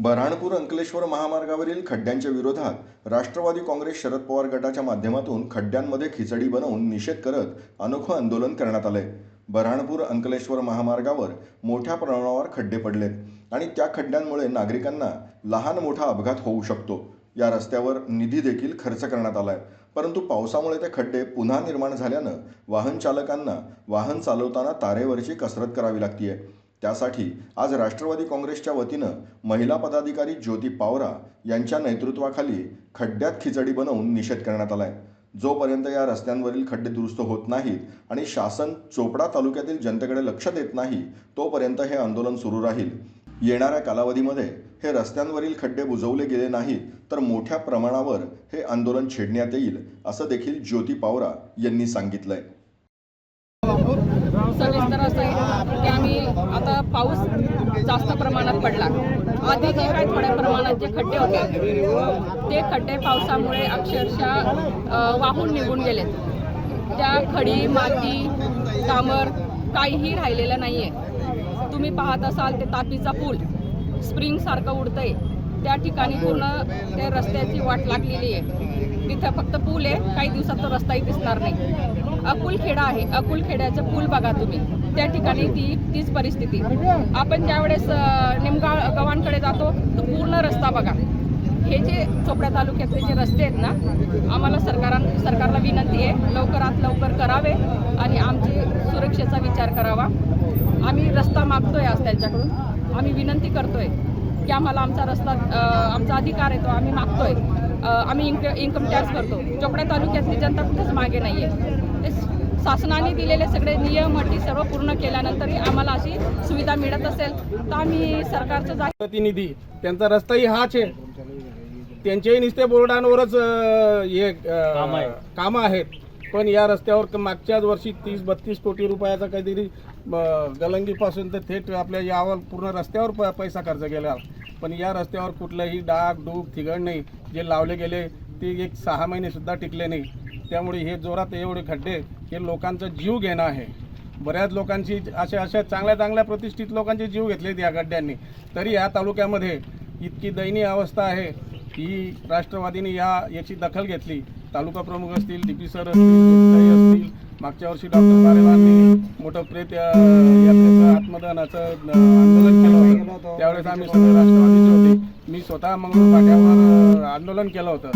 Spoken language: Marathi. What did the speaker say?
बऱ्हाणपूर अंकलेश्वर महामार्गावरील खड्ड्यांच्या विरोधात राष्ट्रवादी काँग्रेस शरद पवार गटाच्या माध्यमातून खड्ड्यांमध्ये खिचडी बनवून निषेध करत अनोखं आंदोलन करण्यात आलंय. बऱ्हाणपूर अंकलेश्वर महामार्गावर मोठ्या प्रमाणावर खड्डे पडलेत आणि त्या खड्ड्यांमुळे नागरिकांना लहान मोठा अपघात होऊ शकतो. या रस्त्यावर निधी देखील खर्च करण्यात आलाय. परंतु पावसामुळे ते खड्डे पुन्हा निर्माण झाल्यानं वाहन चालकांना वाहन चालवताना तारेवरची कसरत करावी लागतीये. त्यासाठी आज राष्ट्रवादी काँग्रेसच्या वतीनं महिला पदाधिकारी ज्योती पावरा यांच्या नेतृत्वाखाली खड्ड्यात खिचडी बनवून निषेध करण्यात आलाय. जोपर्यंत या रस्त्यांवरील खड्डे दुरुस्त होत नाहीत आणि शासन चोपडा तालुक्यातील जनतेकडे लक्ष देत नाही तोपर्यंत हे आंदोलन सुरू राहील. येणाऱ्या कालावधीमध्ये हे रस्त्यांवरील खड्डे बुजवले गेले नाहीत तर मोठ्या प्रमाणावर हे आंदोलन छेडण्यात येईल असं देखील ज्योती पावरा यांनी सांगितलंय. सविस्तर असं आहे की आम्ही आता पाऊस जास्त प्रमाणात पडला. आधी जे काही थोड्या प्रमाणात जे खड्डे होते ते खड्डे पावसामुळे अक्षरशः वाहून निघून गेलेत. त्या खडी माती कामर काहीही राहिलेलं नाही आहे तुम्ही पाहत असाल ते तापीचा पूल. स्प्रिंगसारखं उडतंय. त्या ठिकाणी पूर्ण त्या रस्त्याची वाट लागलेली आहे. इथं फक्त पूल आहे. काही दिवसात तो रस्ताही दिसणार नाही. अकुलखेडा आहे. अकुलखेड्याचं पूल बघा तुम्ही. त्या ठिकाणी ती तीच परिस्थिती. आपण ज्यावेळेस अं, निमगाव गव्हाणकडे जातो तो पूर्ण रस्ता बघा. हे जे चोपड्या तालुक्यातले जे रस्ते आहेत ना आम्हाला सरकारां सरकारला विनंती आहे लवकरात लवकर करावे आणि आमची सुरक्षेचा विचार करावा. आम्ही रस्ता मागतोय आज त्यांच्याकडून. आम्ही विनंती करतोय की आम्हाला आमचा रस्ता आमचा अधिकार आहे तो आम्ही मागतोय. आम्ही इन्क इन्कम टॅक्स भरतो चोपड्या तालुक्यातली जनता कुठेच मागे नाही आहे शासनाने दिलेले सगळे नियम अटी सर्व पूर्ण केल्यानंतरही आम्हाला अशी सुविधा मिळत असेल तर आम्ही सरकारचं जा प्रतिनिधी त्यांचा रस्ताही हाच आहे. त्यांच्याही नुसते बोर्डांवरच हे कामं आहेत. पण या रस्त्यावर मागच्याच वर्षी तीस बत्तीस कोटी रुपयाचा काहीतरी गलंगीपासून तर थेट आपल्या यावर पूर्ण रस्त्यावर प- पैसा खर्च केला. पण या रस्त्यावर कुठलंही डाग डूब थिगड नाही. जे लावले गेले ते एक सहा महिनेसुद्धा टिकले नाही. त्यामुळे हे जोरात एवढे खड्डे हे लोकांचा जीव घेणं आहे. बऱ्याच लोकांची अशा अशा चांगल्या चांगल्या प्रतिष्ठित लोकांचे जीव घेतलेत या खड्ड्यांनी. तरी या तालुक्यामध्ये इतकी दयनीय अवस्था आहे ही राष्ट्रवादीने या याची दखल घेतली. तालुका प्रमुख असतील डी पी सर असतील असतील मागच्या वर्षी डॉक्टर बारेवांनी मोठं प्रेत आत्मदानाचं यात्रेचं आंदोलन केलं होतं. त्यावेळेस आम्ही सगळे राष्ट्रवादीचे होते. मी स्वतः मंगळूर पाट्यावर आंदोलन केलं होतं.